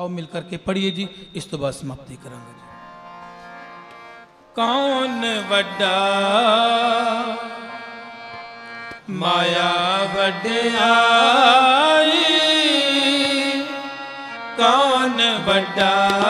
ਆਓ ਮਿਲ ਕਰਕੇ ਪੜ੍ਹੀਏ ਜੀ, ਇਸ ਤੋਂ ਬਾਅਦ ਸਮਾਪਤੀ ਕਰਾਂਗੇ ਜੀ। ਕੌਣ ਵੱਡਾ? ਮਾਇਆ ਵਡਿਆਈ ਕੌਣ ਵੱਡਾ?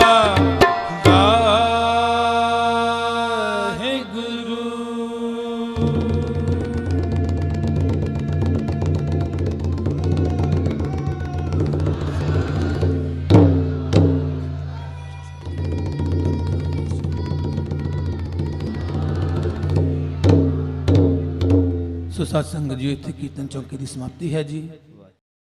ਸਾਧ ਸੰਗਤ ਜੀ ਇੱਥੇ ਕੀਰਤਨ ਚੌਂਕੀ ਦੀ ਸਮਾਪਤੀ ਹੈ ਜੀ।